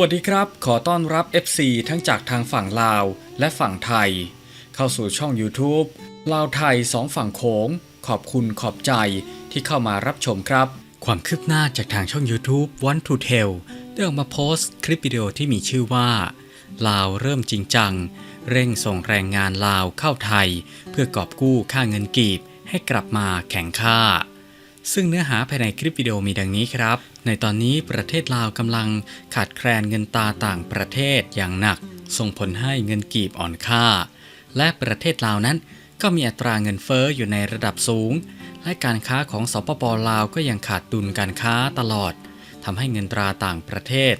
วัสดีครับ ขอต้อนรับ FC ทั้งจากทางฝั่งลาวและฝั่งไทย เข้าสู่ช่อง YouTube ลาวไทยสองฝั่งโขงขอบคุณขอบใจที่เข้ามารับชมครับ ความคืบหน้าจากทางช่อง YouTube Want to Tell ได้ออกมาโพสต์คลิปวิดีโอที่มีชื่อว่า ลาวเริ่มจริงจัง เร่งส่งแรงงานลาวเข้าไทย เพื่อกอบกู้ค่าเงินกีบให้กลับมาแข่งค่า ซึ่งเนื้อหาภายในคลิปวิดีโอมีดังนี้ครับ ในตอนนี้ประเทศลาวกำลังขาดแคลนเงินตาต่างประเทศอย่างหนัก ส่งผลให้เงินกีบอ่อนค่า และประเทศลาวนั้นก็มีอัตราเงินเฟ้ออยู่ในระดับสูง และการค้าของสปปลาวก็ยังขาดดุลการค้าตลอดทำให้เงินตราต่างประเทศ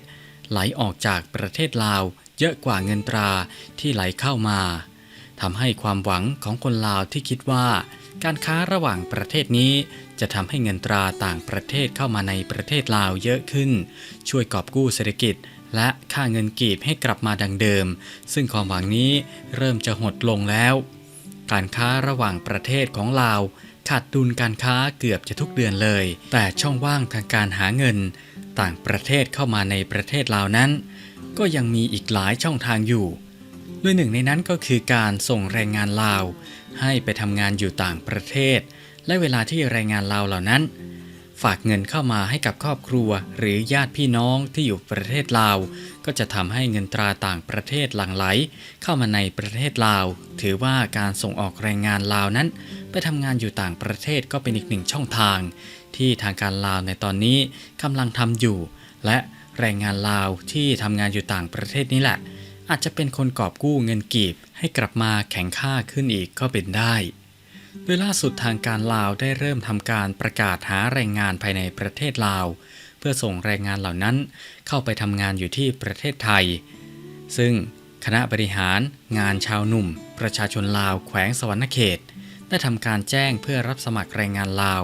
ไหลออกจากประเทศลาว เยอะกว่าเงินตราที่ไหลเข้ามาทำให้ความหวังของคนลาวที่คิดว่า การค้าระหว่างประเทศนี้ จะทำให้เงินตราต่างประเทศเข้ามาในประเทศลาวเยอะขึ้น ช่วยกอบกู้เศรษฐกิจ และค่าเงินกีบให้กลับมาดังเดิม ซึ่งความหวังนี้เริ่มจะหดลงแล้ว การค้าระหว่างประเทศของลาวขาดดุลการค้าเกือบจะทุกเดือนเลย แต่ช่องว่างทางการหาเงิน ต่างประเทศเข้ามาในประเทศลาวนั้น ก็ยังมีอีกหลายช่องทางอยู่โดยหนึ่งในนั้นก็คือการส่งแรงงานลาว ให้ไปทำงานอยู่ต่างประเทศ และเวลาที่แรงงานลาวเหล่านั้น ฝากเงินเข้ามาให้กับครอบครัว หรือญาติพี่น้องที่อยู่ประเทศลาว ก็จะทำให้เงินตราต่างประเทศหลั่งไหล เข้ามาในประเทศลาว ถือว่าการส่งออกแรงงานลาวนั้น ไปทำงานอยู่ต่างประเทศก็เป็นอีกหนึ่งช่องทาง ที่ทางการลาวในตอนนี้กำลังทำอยู่ และแรงงานลาวที่ทำงานอยู่ต่างประเทศนี้แหละ อาจจะเป็นคนกอบกู้เงินกีบให้กลับมาแข็งค่าขึ้นอีกก็เป็นได้ โดยล่าสุดทางการลาวได้เริ่มทำการประกาศหาแรงงานภายในประเทศลาว เพื่อส่งแรงงานเหล่านั้นเข้าไปทำงานอยู่ที่ประเทศไทย ซึ่งคณะบริหารงานชาวหนุ่ม ประชาชนลาวแขวงสวรรณเขต ได้ทำการแจ้งเพื่อรับสมัครแรงงานลาว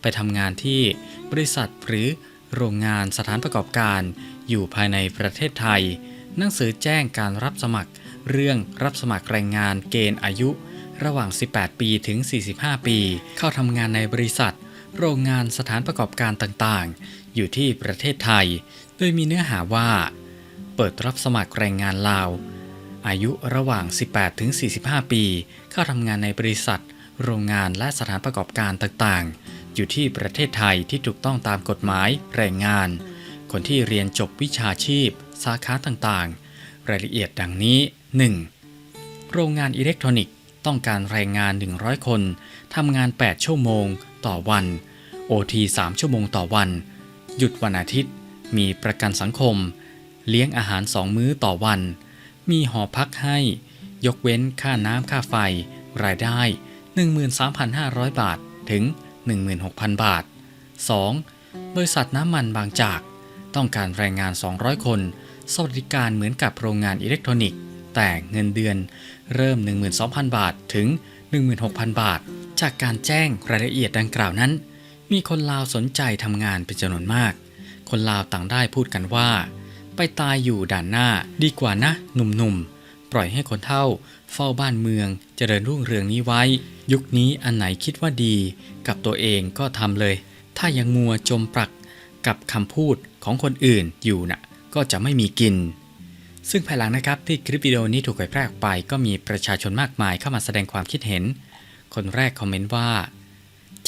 ไปทำงานที่บริษัทหรือโรงงานสถานประกอบการ อยู่ภายในประเทศไทย หนังสือแจ้งการรับสมัคร เรื่องรับสมัครแรงงานเกณฑ์อายุ ระหว่าง 18 ปีถึง 45 ปี เข้าทำงานในบริษัท โรงงานสถานประกอบการต่างๆ อยู่ที่ประเทศไทย โดยมีเนื้อหาว่า เปิดรับสมัครแรงงานลาว อายุระหว่าง 18 ถึง 45 ปี เข้าทำงานในบริษัท โรงงานและสถานประกอบการต่างๆ อยู่ที่ประเทศไทยที่ถูกต้องตามกฎหมายแรงงาน คนที่เรียนจบวิชาชีพ สาขาต่างๆ รายละเอียดดังนี้ 1. โรงงานอิเล็กทรอนิกส์ ต้องการแรงงาน 100 คนทำงาน 8 ชั่วโมงต่อวัน OT 3 ชั่วโมงต่อวัน หยุดวันอาทิตย์ มีประกันสังคม เลี้ยงอาหาร2มื้อต่อวัน มีหอพักให้ ยกเว้นค่าน้ำค่าไฟ รายได้ 13,500 บาทถึง 16,000 บาท 2. บริษัทน้ำมันบางจาก ต้องการแรงงาน 200 คน สวัสดิการเหมือนกับโรงงานอิเล็กทรอนิกส์ แต่เงินเดือน เริ่ม 12,000 บาทถึง 16,000 บาท จากการแจ้งรายละเอียดดังกล่าวนั้น มีคนลาวสนใจทำงานเป็นจำนวนมาก คนลาวต่างได้พูดกันว่า ไปตายอยู่ด่านหน้าดีกว่านะ หนุ่มๆ ปล่อยให้คนเท่า เฝ้าบ้านเมืองเจริญรุ่งเรืองนี้ไว้ ยุคนี้อันไหนคิดว่าดี กับตัวเองก็ทำเลย ถ้ายังมัวจมปลักกับคำพูดของคนอื่นอยู่น่ะก็จะไม่มีกิน ซึ่งภายหลังนะครับที่คลิปวิดีโอนี้ถูกเผยแพร่ออกไป ก็มีประชาชนมากมายเข้ามาแสดงความคิดเห็น คนแรกคอมเมนต์ว่า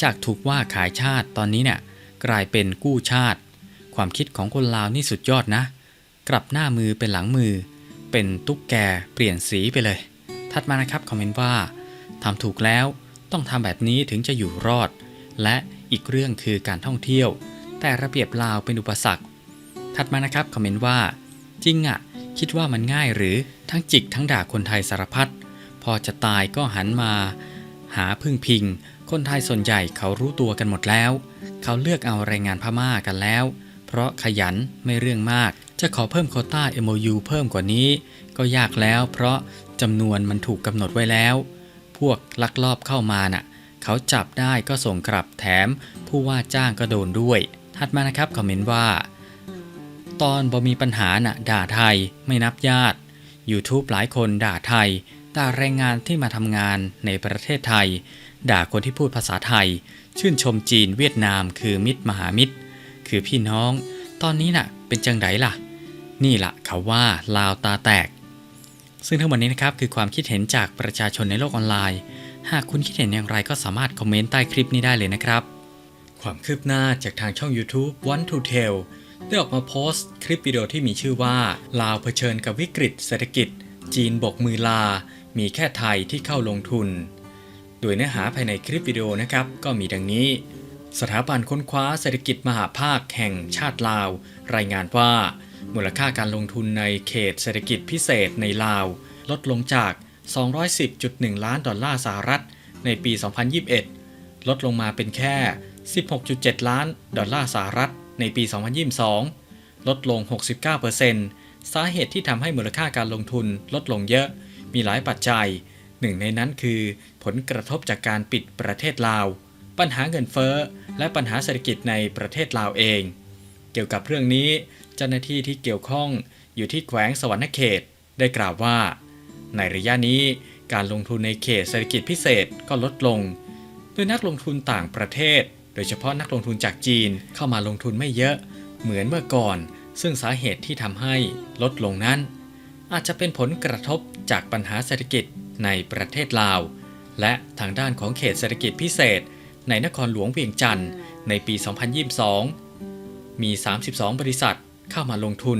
จากถูกว่าขายชาติตอนนี้เนี่ยกลายเป็นกู้ชาติ ความคิดของคนลาวนี่สุดยอดนะ กลับหน้ามือเป็นหลังมือ เป็นตุ๊กแกเปลี่ยนสีไปเลย ถัดมานะครับคอมเมนต์ว่าทำถูกแล้วต้องทำแบบนี้ถึงจะอยู่รอด และอีกเรื่องคือการท่องเที่ยว แต่ระเบียบลาวเป็นอุปสรรค ถัดมานะครับคอมเมนต์ว่า จริงอะ่ะ คิดว่ามันง่ายหรือทั้งจิกทั้งด่าคนไทยสารพัดพอจะตายก็หันมา หาพึ่งพิง คนไทยส่วนใหญ่เขารู้ตัวกันหมดแล้ว เขาเลือกเอาแรงงานพม่ากันแล้ว เพราะขยันไม่เรื่องมาก จะขอเพิ่มโคต้า MOU เพิ่มกว่านี้ ก็ยากแล้ว เพราะจำนวนมันถูกกำหนดไว้แล้ว พวกลักลอบเข้ามาน่ะ เขาจับได้ก็ส่งกลับแถม ผู้ว่าจ้างก็โดนด้วย ถัดมานะครับคอมเมนต์ว่า ตอนบ่มีปัญหาน่ะด่าไทยไม่นับญาติ YouTube หลายคนด่าไทยด่าแรงงานที่มาทำงานในประเทศไทย ด่าคนที่พูดภาษาไทย ชื่นชมจีนเวียดนามคือมิตรมหามิตร คือพี่น้อง ตอนนี้น่ะเป็นจังไดล่ะ นี่ละเขาว่าลาวตาแตก ซึ่งทั้งหมดนี้นะครับคือความคิดเห็นจากประชาชนในโลกออนไลน์ หากคุณคิดเห็นอย่างไรก็สามารถคอมเมนต์ใต้คลิปนี้ได้เลยนะครับ ความคืบหน้าจากทางช่อง YouTube Want to Tell ได้ออกมาโพสต์คลิปวิดีโอที่มีชื่อว่าลาวเผชิญกับวิกฤตเศรษฐกิจ จีนบกมือลา มีแค่ไทยที่เข้าลงทุน โดยเนื้อหาภายในคลิปวิดีโอนะครับ ก็มีดังนี้ สถาบันค้นคว้าเศรษฐกิจมหาภาคแห่งชาติลาว รายงานว่า มูลค่าการลงทุนในเขตเศรษฐกิจพิเศษในลาว ลดลงจาก 210.1 ล้านดอลลาร์สหรัฐ ในปี 2021 ลดลงมาเป็นแค่ 16.7 ล้านดอลลาร์สหรัฐ ในปี 2022 ลดลง 69%สาเหตุที่ทำให้มูลค่าการลงทุนลดลงเยอะ มีหลายปัจจัย หนึ่งในนั้นคือผลกระทบจากการปิดประเทศลาว ปัญหาเงินเฟ้อ และปัญหาเศรษฐกิจในประเทศลาวเอง เกี่ยวกับเรื่องนี้ เจ้าหน้าที่ที่เกี่ยวข้องอยู่ที่แขวงสวรรณเขตได้กล่าวว่า ในระยะนี้การลงทุนในเขตเศรษฐกิจพิเศษก็ลดลง โดยนักลงทุนต่างประเทศ โดยเฉพาะนักลงทุนจากจีนเข้ามาลงทุนไม่เยอะ เหมือนเมื่อก่อน ซึ่งสาเหตุที่ทำให้ลดลงนั้น อาจจะเป็นผลกระทบจากปัญหาเศรษฐกิจในประเทศลาว และทางด้านของเขตเศรษฐกิจพิเศษ ในนครหลวงเวียงจันทร์ในปี 2022 มี 32 บริษัทเข้ามาลงทุน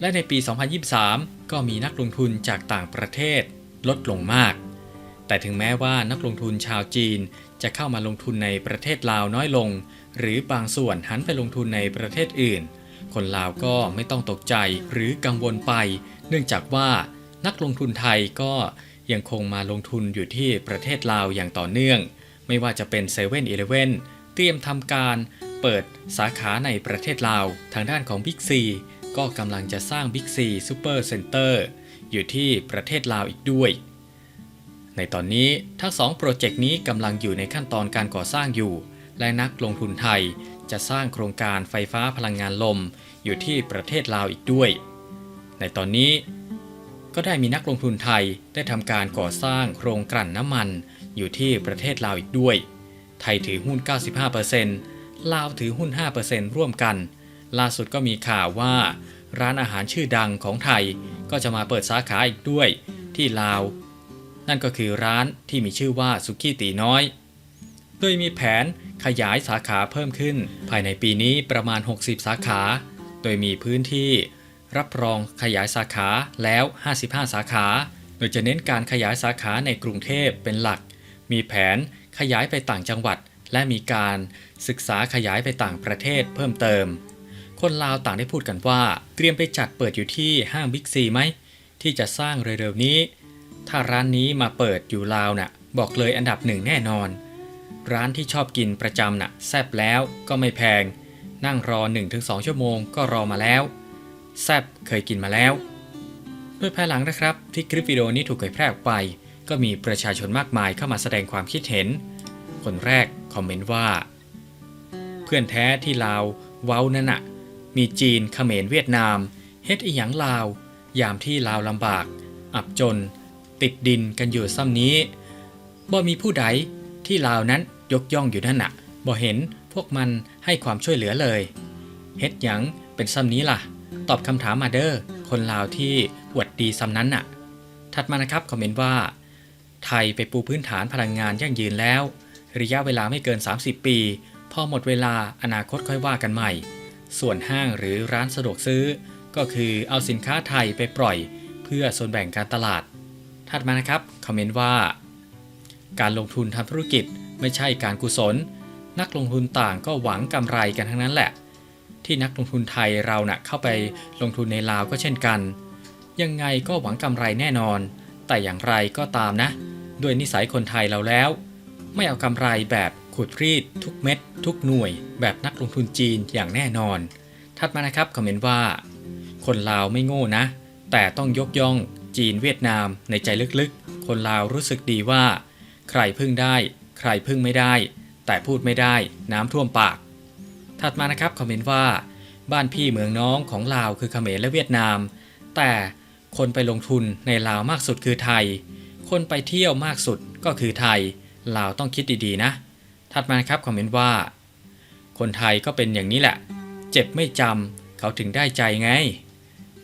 และในปี 2023 ก็มีนักลงทุนจากต่างประเทศลดลงมาก แต่ถึงแม้ว่านักลงทุนชาวจีน จะเข้ามาลงทุนในประเทศลาวน้อยลง หรือบางส่วนหันไปลงทุนในประเทศอื่น คนลาวก็ไม่ต้องตกใจหรือกังวลไป เนื่องจากว่านักลงทุนไทยก็ยังคงมาลงทุนอยู่ที่ประเทศลาวอย่างต่อเนื่อง ไม่ว่าจะเป็น7 e เ e ่ e อเตรียมทำการเปิดสาขาในประเทศลาว ทางด้านของ Big C ก็กำลังจะสร้าง Big C Super Center อยู่ที่ประเทศลาวอีกด้วย ในตอนนี้ทั้งสองโปรเจกต์นี้กำลังอยู่ในขั้นตอนการก่อสร้างอยู่ และนักลงทุนไทยจะสร้างโครงการไฟฟ้าพลังงานลม อยู่ที่ประเทศลาวอีกด้วย ในตอนนี้ก็ได้มีนักลงทุนไทยได้ทำการก่อสร้างโครงกลั่นน้ำมัน อยู่ที่ประเทศลาวอีกด้วย ไทยถือหุ้น 95%ลาวถือหุ้น 5%ร่วมกัน ล่าสุดก็มีข่าวว่าร้านอาหารชื่อดังของไทยก็จะมาเปิดสาขาอีกด้วย ที่ลาว นั่นก็คือร้านที่มีชื่อว่าสุกี้ตีน้อย โดยมีแผนขยายสาขาเพิ่มขึ้น ภายในปีนี้ประมาณ 60 สาขา โดยมีพื้นที่ รับรองขยายสาขาแล้ว 55 สาขา โดยจะเน้นการขยายสาขาในกรุงเทพเป็นหลัก มีแผนขยายไปต่างจังหวัด และมีการศึกษาขยายไปต่างประเทศเพิ่มเติม คนลาวต่างได้พูดกันว่า เตรียมไปจัดเปิดอยู่ที่ห้างบิ๊กซีไหมที่จะสร้างเร็วๆนี้ ถ้าร้านนี้มาเปิดอยู่ลาวน่ะ บอกเลยอันดับหนึ่งแน่นอน ร้านที่ชอบกินประจำน่ะแซบแล้วก็ไม่แพง นั่งรอ 1-2 ชั่วโมงก็รอมาแล้ว แซบเคยกินมาแล้วโดยภายหลังนะครับที่คลิปวิดีโอนี้ถูกเผยแพร่ออกไป ก็มีประชาชนมากมายเข้ามาแสดงความคิดเห็น คนแรกคอมเมนต์ว่า เพื่อนแท้ที่ลาวเว้านั่นน่ะมีจีนเขมรเวียดนาม เฮ็ดอีหยังลาว ยามที่ลาวลำบาก อับจน ติดดินกันอยู่ซ้ำนี้บ่มีผู้ใดที่ลาวนั้นยกย่องอยู่นั่นน่ะบ่เห็นพวกมันให้ความช่วยเหลือเลย เฮ็ดหยังเป็นซ้ำนี้ล่ะ ตอบคำถามมาเด้อคนลาวที่อวดดีซ้ำนั้นน่ะ ถัดมานะครับคอมเมนต์ว่า ไทยไปปูพื้นฐานพลังงานยั่งยืนแล้ว ระยะเวลาไม่เกิน 30 ปี พอหมดเวลาอนาคตค่อยว่ากันใหม่ ส่วนห้างหรือร้านสะดวกซื้อ ก็คือเอาสินค้าไทยไปปล่อย เพื่อส่วนแบ่งการตลาด ถัดมานะครับคอมเมนต์ว่า การลงทุนทำธุรกิจไม่ใช่การกุศล นักลงทุนต่างก็หวังกำไรกันทั้งนั้นแหละ ที่นักลงทุนไทยเรานะ่ะเข้าไปลงทุนในลาวก็เช่นกัน ยังไงก็หวังกำไรแน่นอน แต่อย่างไรก็ตามนะ ด้วยนิสัยคนไทยเราแล้ว ไม่เอากำไรแบบขูดรีด ทุกเม็ด ทุกหน่วย แบบนักลงทุนจีนอย่างแน่นอน ถัดมานะครับคอมเมนต์ว่า คนลาวไม่โง่นะ แต่ต้องยกย่อง จีนเวียดนาม ในใจลึกๆ คนลาวรู้สึกดีว่า ใครพึ่งได้ ใครพึ่งไม่ได้ แต่พูดไม่ได้ น้ำท่วมปาก ถัดมานะครับคอมเมนต์ว่า บ้านพี่เมืองน้องของลาวคือเขมรและเวียดนาม แต่คนไปลงทุนในลาวมากสุดคือไทย คนไปเที่ยวมากสุดก็คือไทย ลาวต้องคิดดีๆนะ ถัดมาครับคอมเมนต์ว่า คนไทยก็เป็นอย่างนี้แหละ เจ็บไม่จำเขาถึงได้ใจไง